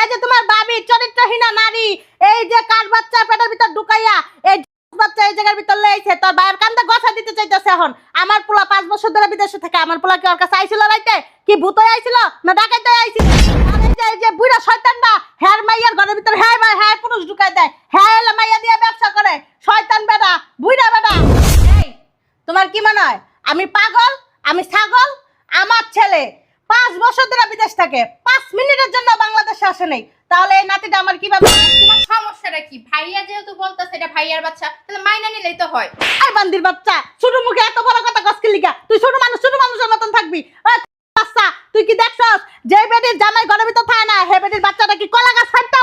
এই যে তোমার বাবি, চরিত্রহীনা নারী, এই যে কার বাচ্চা পেটের ভিতর ঢুকাইয়া, এই বাচ্চা এই জায়গার ভিতর লইছে তোর ভাইয়ের কান্দে গছা দিতে চাইতেছে এখন। আমার পোলা পাঁচ বছর ধরে বিদেশে থাকে, আমার পোলা কি ওর কাছে আইছিল রাইতে? কি ভূত আইছিল? না ডাকাইতে আইছিল? এই যে বুড়া শয়তানটা হ্যার মাইয়ার ঘরের ভিতর হ্যাঁ হ্যাঁ পুরুষ ঢুকাই দেয়। হ্যাঁ এলে মাইয়া দিয়ে ব্যবসা করে। শয়তান বেটা বুড়া বেটা। তোমার কি মনে হয়? আমি পাগল? আমি ছাগল? আমার ছেলে। পাঁচ বছর ধরে বিদেশ থাকে পাঁচ মিনিটের জন্য বাংলাদেশে আসে নাই। তাহলে এই নাতিটা আমার কীভাবে তোমার সমস্যাটা কি? ভাইয়া যেহেতু বলতেছে এটা ভাইয়ার বাচ্চা তাহলে মাইনা নিলেই তো হয়। আর বান্দির বাচ্চা ছোট মুখে এত বড় কথা কসকে লিগা? তুই ছোট মানুষ ছোট মানুষের মতন থাকবি। বাচ্চা তুই কি দেখছস? যে বেটির জামাই ঘরের ভিতর থাকে না হে বেটির বাচ্চাটা কি কলা গাছ ফাটতে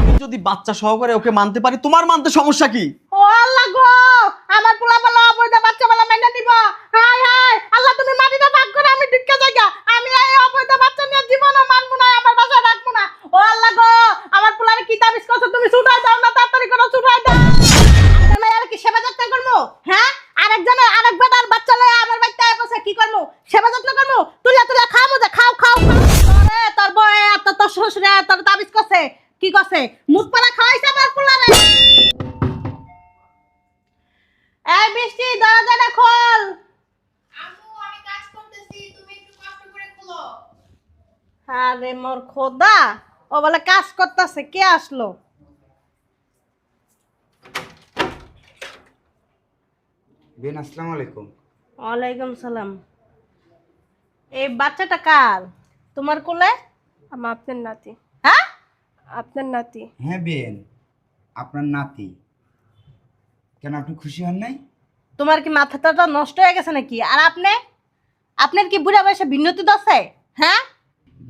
আমি যদি বাচ্চা সহকারে ওকে মানতে পারি তোমার মানতে সমস্যা কি? ও আল্লাহ গো আমার পোলা বলা অবৈধ বাচ্চা বলা মেনে দিব হাই হাই, আল্লাহ, তুমি মাটিটা ভাগ করে আমি ঢুকে জায়গা আমি এই অবৈধ বাচ্চা নিয়ে জীবনও মানবো না, আমার বাসায় রাখব না। খোদা ও বলে কাজ করতেছে কে আসলো? বেন আসসালামু আলাইকুম। ওয়ালাইকুম সালাম। এই বাচ্চাটা কার? তোমার কোলে? আমার আপনার নাতি। হ্যাঁ? আপনার নাতি। হ্যাঁ বেন আপনার নাতি। কেন আপনি খুশি হন নাই? তোমার কি মাথাটা নষ্ট হয়ে গেছে নাকি? আর আপনি? আপনার কি বুড়া বয়সে ভিন্নতি দশে হ্যাঁ?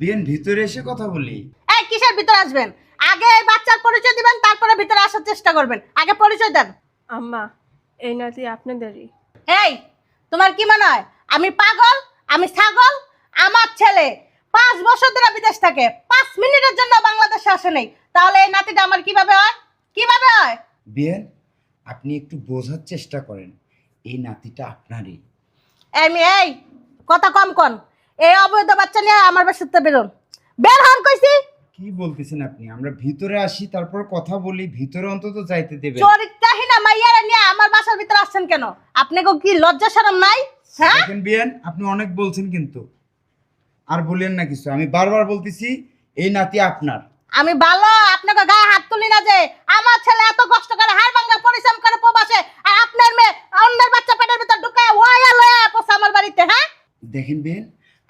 বেন ভিতরে এসে কথা বলি। এই কিসের ভিতরে আসবেন? আগে এই বাচ্চার পরিচয় দিবেন তারপরে ভিতরে আসার চেষ্টা করবেন। আগে পরিচয় দেন। আম্মা এই নাতি আপনাদেরই। এই তোমার কি মনে হয়? আমি পাগল? আমি ছাগল? আমার ছেলে পাঁচ বছর ধরে বিদেশ থাকে পাঁচ মিনিটের জন্য বাংলাদেশে আসে নাই। তাহলে এই নাতিটা আমার কীভাবে হয়? কীভাবে হয়? বেন আপনি একটু বোঝার চেষ্টা করেন এই নাতিটা আপনারই। এই মেয়ে, এই কথা কম কন। এই অবৈধ বাচ্চা নিয়ে আমার বাসাতে বেরোন। বের হন কইছি। কি বলতেছেন আপনি? আমরা ভিতরে আসি তারপর কথা বলি ভিতরে অন্তত যাইতে দেবেন। চরিত্রহীনা মাইয়ারা নিয়ে আমার বাসার ভিতরে আসছেন কেন? আপনি গো কি লজ্জা শরম নাই? হ্যাঁ? দেখেন বিয়ান আপনি অনেক বলছেন কিন্তু। আর বলেন না কিছু। আমি বারবার বলতেছি এই নাতি আপনার। আমি ভালো আপনাকে গায়ে হাত তুলি না যে আমার ছেলে এত কষ্ট করে হাড় ভাঙ্গা পরিশ্রম করে প্রবাসে আর আপনার মেয়ে অন্যের বাচ্চা পেটের ভিতর ঢুকায় ওয়া লয়া পোষা আমার বাড়িতে হ্যাঁ? দেখেন বেন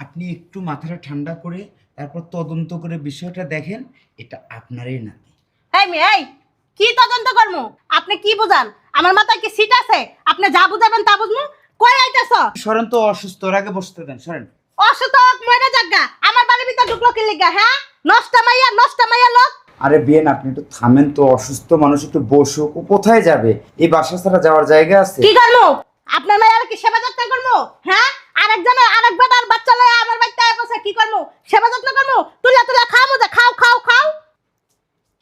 আপনি একটু মাথাটা ঠান্ডা করে তারপর তদন্ত করে বিষয়টা দেখেন এটা আপনারই নাতি। এই মেয়ে এই কি তদন্ত করমু? আপনি কি বুঝান? আমার মাথায় কি সিট আছে? আপনি যা বুঝাবেন তা বুঝমু? কই আইতাছ? সরেন তো অসুস্থ ওর আগে বসতে দেন সরেন। অসুস্থ হোক মরে জাগা আমার বাড়ির ভিতর ঢুকলো কি লিগা হ্যাঁ? নষ্ট মাইয়া নষ্ট মাইয়া লোক। আরে বিয়েন আপনি একটু থামেন তো অসুস্থ মানুষ একটু বসুক ও কোথায় যাবে? এই বাসা ছাড়া যাওয়ার জায়গা আছে? কি করমু? আপনার মায়ের কি সেবা যত্ন করমু? হ্যাঁ? আরেকজনের আরেক বেটার বাচ্চা লয়ে আমার বাড়িতে আয় বসে কি করমু সেবা যত্ন করমু তুলা তুলা খাও মজা খাও খাও খাও।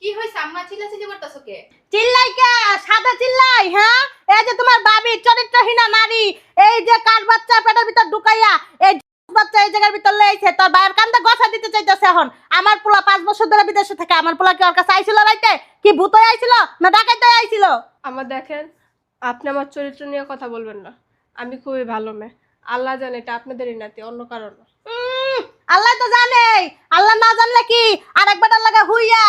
কি হয়েছে? আম্মা চিল্লাচিল্লি করতেছো কে? চিল্লাই কে? সাদা চিল্লাই হ্যাঁ? এই যে তোমার বাবি চরিত্রহীনা নারী এই যে কার বাচ্চা পেটের ভিতর ঢুকাইয়া এই বাচ্চা এই জায়গার ভিতর লইছে তোর ভাইয়ের কান্দে গছা দিতে চাইতেছে এখন। আমার পোলা পাঁচ বছর ধরে বিদেশে থাকে আমার পোলা কি ওর কাছে আইছিল রাইতে কি ভূত হয়ে আইছিল না ডাকাইতে আইছিল? আমার দেখেন আপনি আমার চরিত্র নিয়ে কথা বলবেন না। আমি খুবই ভালো মেয়ে। আল্লাহ জানে এটা আপনাদেরই নাতি অন্য কারণ। আল্লাহ তো জানে আল্লাহ না জানলে কি? আর একবার লাগা হুইয়া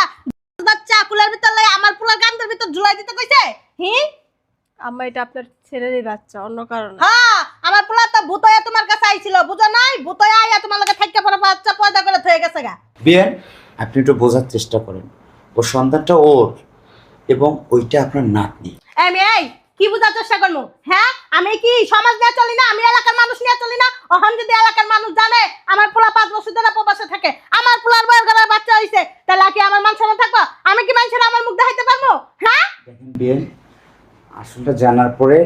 বাচ্চা কুলের ভিতর লাগে আমার পোলার কান্দের ভিতর ঝুলাই দিতে কইছে? হি? আম্মা এটা আপনার ছেলেরই বাচ্চা অন্য কারণ না। হ্যাঁ আমার পোলা তো ভূত হয়ে তোমার কাছে আইছিল বুঝো নাই? ভূত হয়ে আইয়া তোমার লগে থাইকা পড়া বাচ্চা পয়দা করে থয়ে গেছে গা। বিয়েন আপনি একটু বোঝার চেষ্টা করেন। ও সন্তানটা ওর এবং ওইটা আপনার নাতনি। আমি এই! কি বোঝার চেষ্টা করব? হ্যাঁ আমি কি সমাজ নিয়ে চলি না? আমি এলাকার মানুষ নিয়ে চলি না? ওখান যদি এলাকার মানুষ জানে আমার পোলা পাঁচ বছর ধরে প্রবাসে থাকে আমার পোলার বয়ের ঘরের বাচ্চা হয়েছে তাহলে কি আমার মানুষ না থাকব? আমি কি মানুষের আমার মুখ দেখাইতে পারব? হ্যাঁ? আসলটা জানার পরে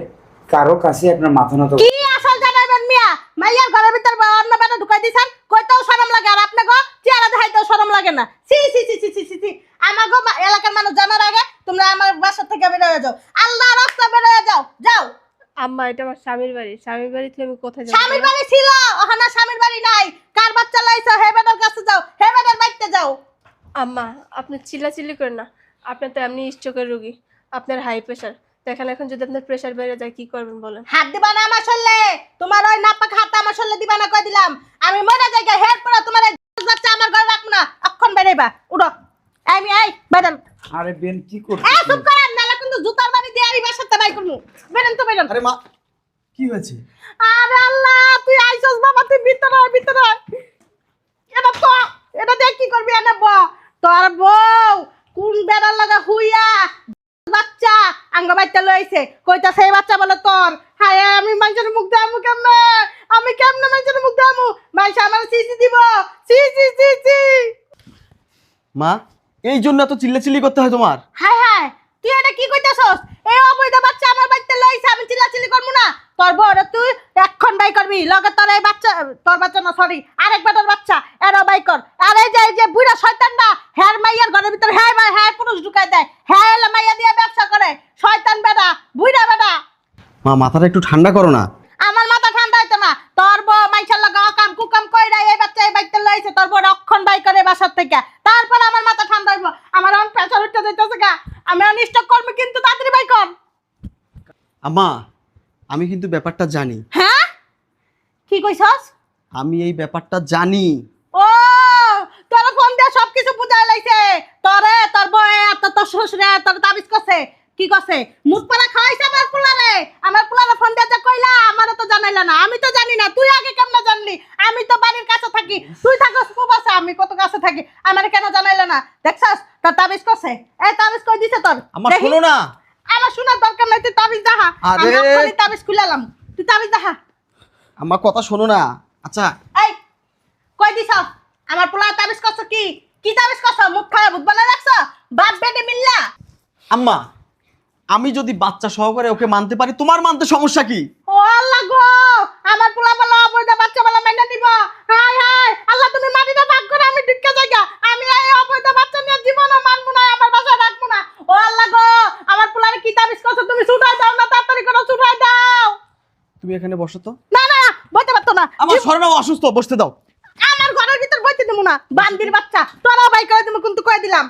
কারও কাছে আপনার মাথা নত কি আসল জানাইবেন মিয়া মাইয়ার ঘরের ভিতর বা অন্য বেটা ঢুকাই দিছেন কইতেও শরম লাগে আর আপনাকে চেহারা দেখাইতেও শরম লাগে না সি সি সি সি সি সি সি আমাকে এলাকার মানুষ জানার আগে তোমরা আমার বাসা থেকে বেরোয় যাও আল্লাহ রাস্তা বেরোয় যাও যাও আম্মা এটা আমার স্বামীর বাড়ি। স্বামীর বাড়ি থেকে আমি কোথায় যাব স্বামীর বাড়ি ছিল ওখানে স্বামীর বাড়ি নাই। কার বাচ্চা লাইছো হে বেটার কাছে যাও হে বেটার বাড়িতে যাও। আম্মা আপনি চিল্লাচিল্লি করেন না। আপনি তো এমনি স্ট্রোকের রুগী আপনার হাই প্রেশার দেখেন এখন যদি আপনার প্রেশার বেড়ে যায় কি করবেন বলেন? হাত দিবা না আমার শরীরে। তোমার ওই নাপাক হাত আমার শরীরে দিবা না কই দিলাম। আমি মরে যাই গা হেড পড়া তোমার বাচ্চা আমার ঘরে রাখব না। অক্ষণ বেরেবা উড়ো আমি এই আরে বেন কি এ করছিস চুপ করেন নালে কিন্তু জুতার দিয়ে আমি বাসার বাই করব। বেরেন তো বেরেন। আরে মা কি হয়েছে? আরে আল্লাহ তুই আইছস বাবা তুই ভিতরে আয়, ভিতরে আয়। এটা তো এটা দিয়ে কি করবি এনে ব। তোর বউ কোন বেড়ার লাগা হুইয়া বাচ্চা আঙ্গ বাচ্চা লইছে কইতা সেই বাচ্চা বলে তোর। হায় আমি মানুষের মুখ দামু কেমনে? আমি কেমনে মানুষের মুখ দামু মানুষ আমার সিসি দিব। সি সি সি সি মা এই জন্য এত চিল্লাচিল্লি করতে হয় তোমার? হায় হায় তুই এটা কি কইতাছস? এই অবৈধ বাচ্চা আমার বাড়িতে লইছে, আমি চিল্লাচিল্লি করব না। তোর বড় তুই এখন বাই করবি, লগে তোর এই বাচ্চা, তোর বাচ্চা না সরি আরেক বেটার বাচ্চা এরা বাই কর। আর এই যে এই যে বুড়া শয়তানটা হ্যার মাইয়ার ঘরের ভিতর হ্যাঁ হ্যাঁ পুরুষ ঢুকাই দেয় হ্যাঁ মাইয়া দিয়ে ব্যবসা করে। শয়তান বেটা, বুড়া বেটা। মা, মাথাটা একটু ঠান্ডা করো না আমার মাথা ঠান্ডা হইতো না তোর বউ মাইশাল লাগা অকাম কুকাম কইরা এই বাচ্চা এই বাচ্চা লইছে তোর বউ রক্ষণ বাই করে বাসার থেকে তারপর আমার মাথা ঠান্ডা হইব আমার অন প্রেসার উঠতে যাইতেছে গা আমি অনিষ্ট করব কিন্তু তাড়াতাড়ি বাই কর আম্মা আমি কিন্তু ব্যাপারটা জানি। হ্যাঁ? কি কইছস? আমি এই ব্যাপারটা জানি। ও তোর ফোন দিয়ে সবকিছু বুঝাই লাইছে। তোরে তোর বয়ে আর তোর তোর শ্বশুরে তোর তাবিজ করছে। কি করছে? মুখ পালা খাওয়াইছে আমার পোলারে। আমার পোলারে ফোন দিয়ে কইলা আমারও তো জানাইলা না। আমি তো জানি না তুই আগে কেমনে জানলি? আমি তো বাড়ির কাছে থাকি। তুই থাকস খুব আছে আমি কত কাছে থাকি। আমার কেন জানাইলা না? দেখছস তোর তাবিজ করছে। এই তাবিজ কই দিছে তোর? আমার। শোনো না। আমার শোনার দরকার নাই তুই তাবিজ দেখা আমি আরে। এক্ষুনি তাবিজ খুলালাম। তুই তাবিজ দেখা আমার কথা শোনো না। আচ্ছা। এই কই দিছ? আমার পোলা তাবিজ করছ কি? কি তাবিজ করছ? মুখ খায় ভূত বানায় রাখছ? বাপ বেটে মিল্লা। আম্মা আমি যদি বাচ্চা সহকারে ওকে মানতে পারি তোমার মানতে সমস্যা কি? আল্লাহ গো আমার পোলা বলা অবৈধ বাচ্চা বলা মেনে নিব। হাই হাই আল্লাহ তুমি মাটিটা ভাগ করে আমি ঢুকে জায়গা। আমি এই অবৈধ বাচ্চা নিয়ে জীবনও মানবো না আমার বাসায় রাখব না। ও আল্লাহ গো আমার পোলারে কি তাবিজ করছ? তুমি ছুটাই দাও না তাড়াতাড়ি করে ছুটাই দাও। তুমি এখানে বসো তো। না না বইতে পারতো না। আমার স্বর্ণ অসুস্থ বসতে দাও। আমার ঘরের ভিতর বইতে দেবো না বান্দির বাচ্চা। তোরা বাই করে তুমি কিন্তু কয়ে দিলাম।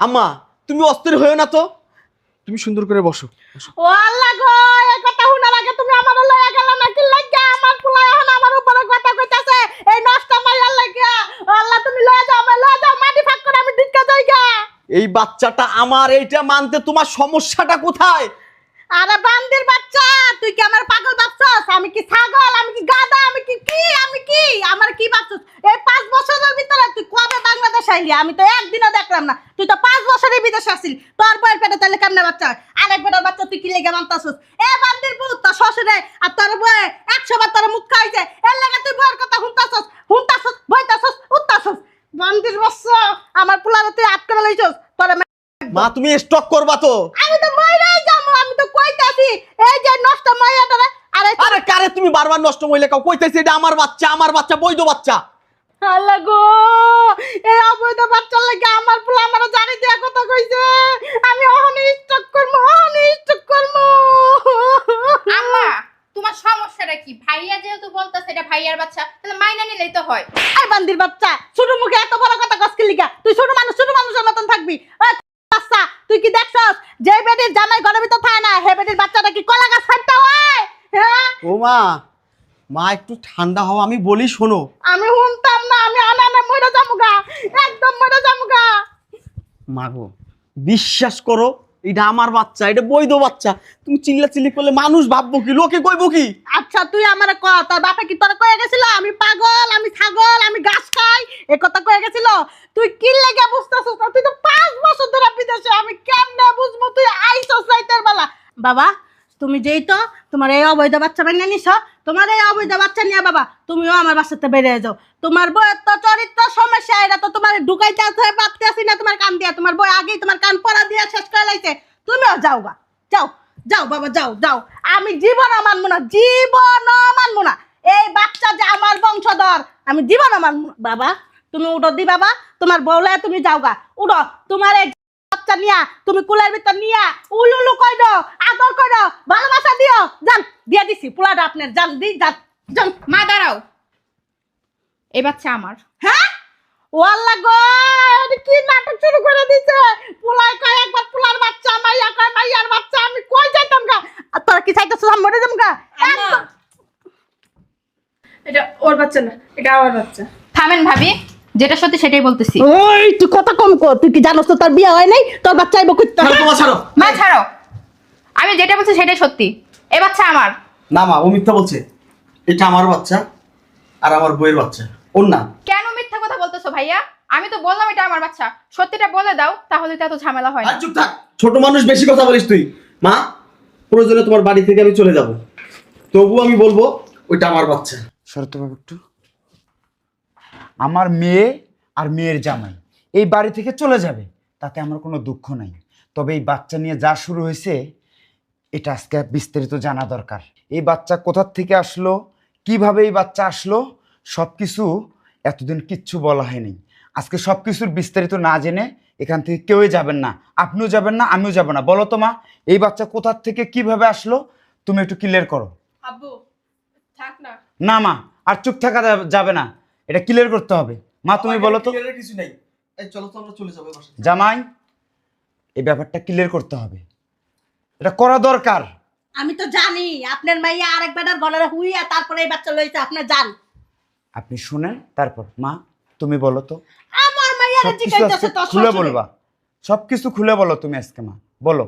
আম্মা তুমি অস্থির হয়েও না তো? তুমি সুন্দর করে বসো বসো। ও আল্লাহ গো এই কথা শোনার আগে তুমি আমার লইয়া গেল নাকি লাগিয়া আমার পোলা এখন আমার উপরে কথা কইতাছে এই নষ্ট মাইয়ার লাগিয়া ও আল্লাহ তুমি লয়ে যাও আমার লয়ে যাও মাটি ফাঁক করে আমি ঢুকে যাই গা এই বাচ্চাটা আমার এইটা মানতে তোমার সমস্যাটা কোথায়? আরে বান্দির বাচ্চা তুই কি আমার পাগল ভাবছস? আমি কি ছাগল? আমি কি গাধা? আমি কি কি? আমি কি? আমার কি ভাবছস? এই পাঁচ বছরের ভিতরে তুই কবে বাংলাদেশ আইলি? আমি তো একদিনও দেখলাম না। তুই তো পাঁচ বছরের বিদেশে আসিল। তোর বয়ের পেটে তাহলে কেমনে বাচ্চা? আরেক বেটার বাচ্চা তুই কি লেগে মানতাছস? এ বান্দির পুত তোর শ্বশুরে আর তোর বয়ে একশো বার তোর মুখ খাইছে এর লেগে তুই বয়ের কথা হুনতাছস হুনতাছস বান্দির বাচ্চা আমার পোলারে তুই আটকে লইছস তোর মা তুমি স্টক করবা তো। আমি তো মইরাই যাব আমি তো কইতাছি। এই যে নষ্ট মইয়াটারে আরে আরে কারে তুমি বারবার নষ্ট মইলে কাউ কইতেছি এটা আমার বাচ্চা আমার বাচ্চা বৈধ বাচ্চা। আল্লাহ গো এই অবৈধ বাচ্চার লাগে আমার পোলা আমার জানি দিয়া কথা কইছে। আমি অহনি স্টক করব অহনি স্টক করব আম্মা তোমার সমস্যাটা কি? ভাইয়া যেহেতু বলতেছে এটা ভাইয়ার বাচ্চা তাহলে মাইনা নিলেই তো হয়। এই বান্দির বাচ্চা ছোট মুখে এত বড় কথা কসকে লিগা? তুই ছোট মানুষ ছোট মানুষের মতন থাকবি। বাচ্চা তুই কি দেখছস? যে বেটির জামাই ঘরের ভিতর থাকে না হে বেটির বাচ্চাটা কি কলা গাছ ফাটতে হয়? হ্যাঁ ও মা মা একটু ঠান্ডা হও আমি বলি শোনো। আমি শুনতাম না আমি আনানে মরে যামুগা একদম মরে যামুগা। মা গো বিশ্বাস করো এটা আমার বাচ্চা এটা বৈধ বাচ্চা। তুমি চিল্লা চিল্লি করলে মানুষ ভাববো কি লোকে কইবো কি? আচ্ছা তুই আমারে ক, তোর বাপে কি তোর কয়ে গেছিল? আমি পাগল, আমি ছাগল, আমি ঘাস খাই। এ কথা কয়ে গেছিল? তুই কি লেগে বুঝতেছিস তুই তো পাঁচ বছর ধরে বিদেশে, আমি কেমনে বুঝব? তুই আইসস রাইতের বেলা। বাবা, তুমি যেই তো, তোমার এই অবৈধ বাচ্চা বানিয়ে নিছ। তোমার এই অবৈধ বাচ্চা নিয়ে বাবা, তুমিও আমার বাসাতে বেরিয়ে যাও। তোমার বইয়ের তো চরিত্র সমস্যা এটা তো তোমার ঢুকাইতে হয়ে পারতে আসি না তোমার কান দিয়া। তোমার বই আগেই তোমার কান পড়া দিয়ে শেষ করে লাইছে। তুমিও যাও গা, যাও। যাও বাবা যাও যাও। আমি জীবনও মানবো না জীবনও মানবো না। এই বাচ্চা যে আমার বংশধর আমি জীবনও মানবো বাবা তুমি উঠো দি বাবা তোমার বউলে তুমি যাও গা। উঠো তোমার এই বাচ্চা নিয়া তুমি কুলের ভিতর নিয়া উলুলু কই দাও আদর কই দাও ভালোবাসা দিও। যান দিয়ে দিছি পোলাটা আপনার যান দি যান যান। মা দাঁড়াও। এই বাচ্চা আমার। হ্যাঁ? ও গো কি নাটক শুরু করে দিছে? পোলাই কয় একবার পোলার বাচ্চা মাইয়া কয় মাইয়ার বাচ্চা আমি কই যাইতাম গা? আর তোরা কি চাইতেছ আমি মরে যাম গা? এটা ওর বাচ্চা না এটা আমার বাচ্চা। থামেন ভাবি যেটা সত্যি সেটাই বলতেছি। ওই তুই কথা কম কর তুই কি জানোস তো তোর বিয়ে হয় নাই? তোর বাচ্চা আইব কইতে ছাড়ো তোমার ছাড়ো। মা ছাড়ো। আমি যেটা বলছি সেটাই সত্যি। এ বাচ্চা আমার। না মা ও মিথ্যা বলছে। এটা আমার বাচ্চা আর আমার বইয়ের বাচ্চা। ওর না বলতেছো ভাইয়া? আমি তো বললাম এটা আমার বাচ্চা। সত্যিটা বলে দাও তাহলে তো এত ঝামেলা হয় না। আর চুপ থাক। ছোট মানুষ বেশি কথা বলিস তুই। মা প্রয়োজনে তোমার বাড়ি থেকে আমি চলে যাব। তবু আমি বলব ওইটা আমার বাচ্চা। শরত বাবু একটু। আমার মেয়ে আর মেয়ের জামাই এই বাড়ি থেকে চলে যাবে। তাতে আমার কোনো দুঃখ নাই। তবে এই বাচ্চা নিয়ে যা শুরু হয়েছে এটা আজকে বিস্তারিত জানা দরকার। এই বাচ্চা কোথার থেকে আসলো কীভাবে এই বাচ্চা আসলো সব কিছু এতদিন কিচ্ছু বলা হয়নি। আজকে সব কিছুর বিস্তারিত না জেনে এখান থেকে কেউই যাবেন না। আপনিও যাবেন না আমিও যাব না। বলো তো মা এই বাচ্চা কোথার থেকে কীভাবে আসলো? তুমি একটু ক্লিয়ার করো। আব্বু থাক না। না মা আর চুপ থাকা যা- যাবে না। এটা ক্লিয়ার করতে হবে। মা তুমি বলো তো। কিছু নেই। এই চলো তো আমরা চলে যাব বাসায় জামাই এই ব্যাপারটা ক্লিয়ার করতে হবে। এটা করা দরকার। আমি তো জানি আপনার মাইয়া আরেক বেটার গলারে হুইয়া তারপরে এই বাচ্চা লইছে আপনার জান। আপনি শুনেন তারপর মা তুমি বলো তো। আমার মাইয়ারে সবকিছু জিগাইতেছে আজকে তোর খুলে। বলবা। সবকিছু খুলে বলো তুমি আজকে মা। বলো।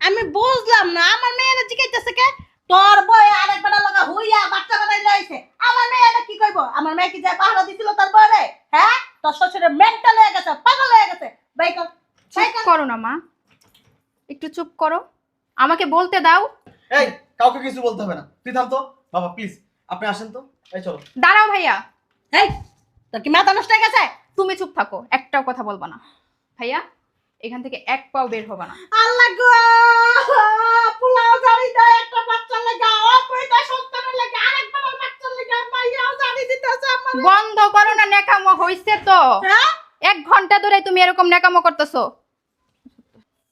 আমি বুঝলাম না আমার মেয়েরা জিগাইতেছে কে? তোর বই আরেক বেটা লগা হুইয়া বাচ্চা বেটাই লইছে। আমার মেয়েটা কি কইব? আমার মেয়ে কি যায় পাহারা দিছিল তার বইরে হ্যাঁ? তোর শ্বশুরের মেন্টাল হয়ে গেছে পাগল হয়ে গেছে। বাই কর বাই চুপ কর। করো না মা। একটু চুপ করো। আমাকে বলতে দাও। এই কাউকে কিছু বলতে হবে না। তুই থাম তো। বাবা প্লিজ আপনি আসেন তো। দাঁড়াও ভাইয়া। এই তোর কি মাথা নষ্ট হয়ে গেছে? তুমি চুপ থাকো একটাও কথা বলবা না। ভাইয়া এখান থেকে এক পাও বের হবে না। আল্লাহ গো! পোলাও জানি দেয় একটা বাচ্চা লাগা ও কইতা সন্তানের লাগা আরেক বাচ্চা লাগা মাইয়াও জানি দিতেছে আমার। বন্ধ করো না নেকামো হইছে তো। হ্যাঁ? এক ঘণ্টা ধরে তুমি এরকম নেকামো করতেছো।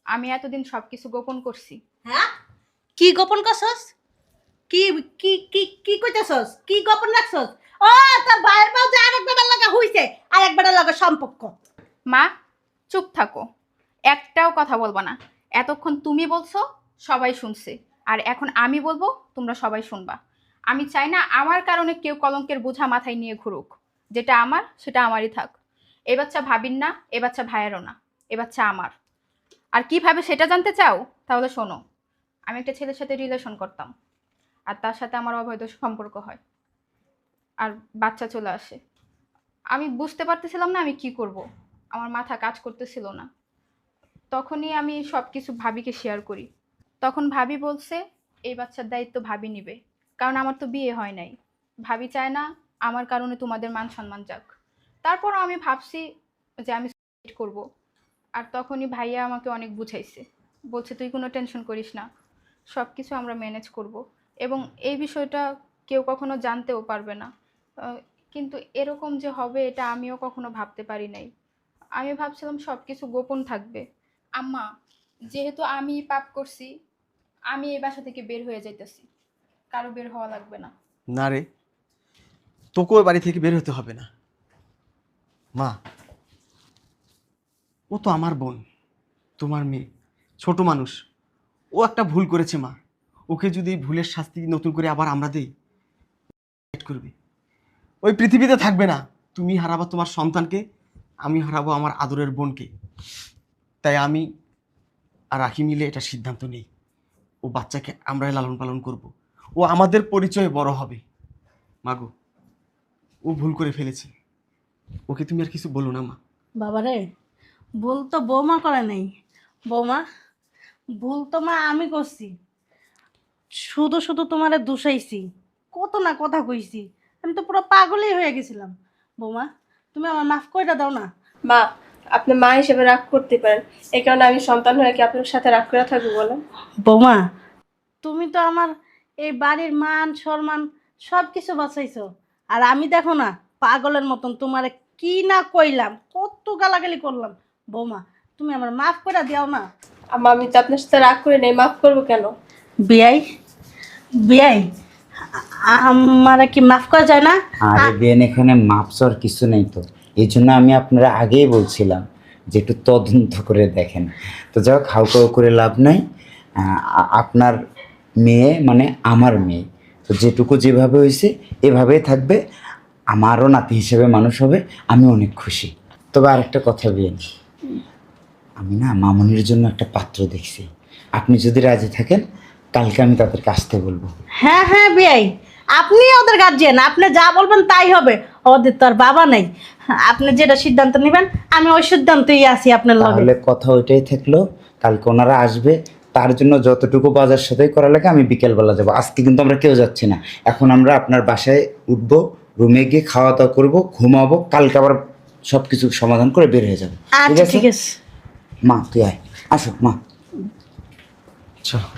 আমি এতদিন সবকিছু গোপন করছি। হ্যাঁ? কি গোপন করছস? কি কি কি কি কইতেছস? কি গোপন রাখছস? ও, তোর ভাইয়ের বউ যে আরেক বেটার লাগা হইছে, আরেক বেটার লাগা সম্পর্ক। মা, চুপ থাকো। একটাও কথা বলব না। এতক্ষণ তুমি বলছো, সবাই শুনছে। আর এখন আমি বলব, তোমরা সবাই শুনবা। আমি চাই না আমার কারণে কেউ কলঙ্কের বোঝা মাথায় নিয়ে ঘুরুক। যেটা আমার, সেটা আমারই থাক। এ বাচ্চা ভাবির না, এ বাচ্চা ভাইয়েরও না। এ বাচ্চা আমার। আর কীভাবে সেটা জানতে চাও, তাহলে শোনো। আমি একটা ছেলের সাথে রিলেশন করতাম। আর তার সাথে আমার অবৈধ সম্পর্ক হয়। আর বাচ্চা চলে আসে। আমি বুঝতে পারতেছিলাম না আমি কি করব। আমার মাথা কাজ করতেছিল না। তখনই আমি সব কিছু ভাবিকে শেয়ার করি। তখন ভাবি বলছে, এই বাচ্চার দায়িত্ব ভাবি নিবে। কারণ আমার তো বিয়ে হয় নাই। ভাবি চায় না আমার কারণে তোমাদের মান সম্মান যাক। তারপরও আমি ভাবছি যে আমি করব। আর তখনই ভাইয়া আমাকে অনেক বুঝাইছে। বলছে, তুই কোনো টেনশন করিস না। সব কিছু আমরা ম্যানেজ করব। এবং এই বিষয়টা কেউ কখনো জানতেও পারবে না। কিন্তু এরকম যে হবে এটা আমিও কখনো ভাবতে পারি নাই। আমি ভাবছিলাম সব কিছু গোপন থাকবে। আম্মা, যেহেতু আমি পাপ করছি, আমি এই বাসা থেকে বের হয়ে যাইতেছি। কারও বের হওয়া লাগবে না। না রে, তোকেও বাড়ি থেকে বের হতে হবে না। মা, ও তো আমার বোন, তোমার মেয়ে, ছোট মানুষ। ও একটা ভুল করেছে মা। ওকে যদি ভুলের শাস্তি নতুন করে আবার আমরা দেই করবে। ওই পৃথিবীতে থাকবে না। তুমি হারাবো তোমার সন্তানকে, আমি হারাবো আমার আদরের বোনকে। তাই আমি আর রাখি মিলে এটা সিদ্ধান্ত নেই। ও বাচ্চাকে আমরাই লালন পালন করব। ও আমাদের পরিচয়ে বড় হবে। মাগো, ও ভুল করে ফেলেছে। ওকে তুমি আর কিছু বলো না, মা। বাবারে, ভুল তো বৌমা করে নাই। বৌমা, ভুল তো মা আমি করছি। শুধু শুধু তোমারে দুষাইছি। কত না কথা কইছি। আমি তো পুরো পাগলই হয়ে গেছিলাম। বৌমা তুমি আমার মাফ করে দাও না। মা আপনি মা হিসেবে রাগ করতে পারেন। এই কারণে আমি সন্তান হয়ে কি আপনার সাথে রাগ করে থাকব বলেন? বৌমা তুমি তো আমার এই বাড়ির মান সম্মান সব কিছু বাঁচাইছো। আর আমি দেখো না পাগলের মতন তোমারে কি না কইলাম কত গালাগালি করলাম। বৌমা তুমি আমার মাফ করে দাও না। আমি তো আপনার সাথে রাগ করে নেই মাফ করব কেন? বিয়াই বিয়াই আমারে কি মাফ করা যায় না? আরে বেন এখানে মাপসর কিছু নেই তো। এই জন্য আমি আপনারা আগেই বলছিলাম যে একটু তদন্ত করে দেখেন। তো যাই হোক হাউ কাউ করে লাভ নাই। আপনার মেয়ে মানে আমার মেয়ে। তো যেটুকু যেভাবে হয়েছে এভাবেই থাকবে। আমারও নাতি হিসেবে মানুষ হবে আমি অনেক খুশি। তবে আরেকটা কথা বিয়েন আমি না মামনির জন্য একটা পাত্র দেখছি। আপনি যদি রাজি থাকেন কালকে আমি তাদেরকে আসতে বলব। হ্যাঁ হ্যাঁ বিয়াই আপনি ওদের গার্জিয়ান আপনি যা বলবেন তাই হবে। ওদের তো আর বাবা নাই। আপনি যেটা সিদ্ধান্ত নেবেন আমি ওই সিদ্ধান্তই আছি আপনার লগে। তাহলে কথা ওইটাই থাকল কালকে ওনারা আসবে তার জন্য যতটুকু বাজার সাথে করা লাগে আমি বিকেলবেলা যাব। আজকে কিন্তু আমরা কেউ যাচ্ছি না। এখন আমরা আপনার বাসায় উঠবো রুমে গিয়ে খাওয়া দাওয়া করব ঘুমাবো কালকে আবার সব কিছু সমাধান করে বের হয়ে যাব। আচ্ছা ঠিক আছে। মা তুই আয়। আসো মা। চলো।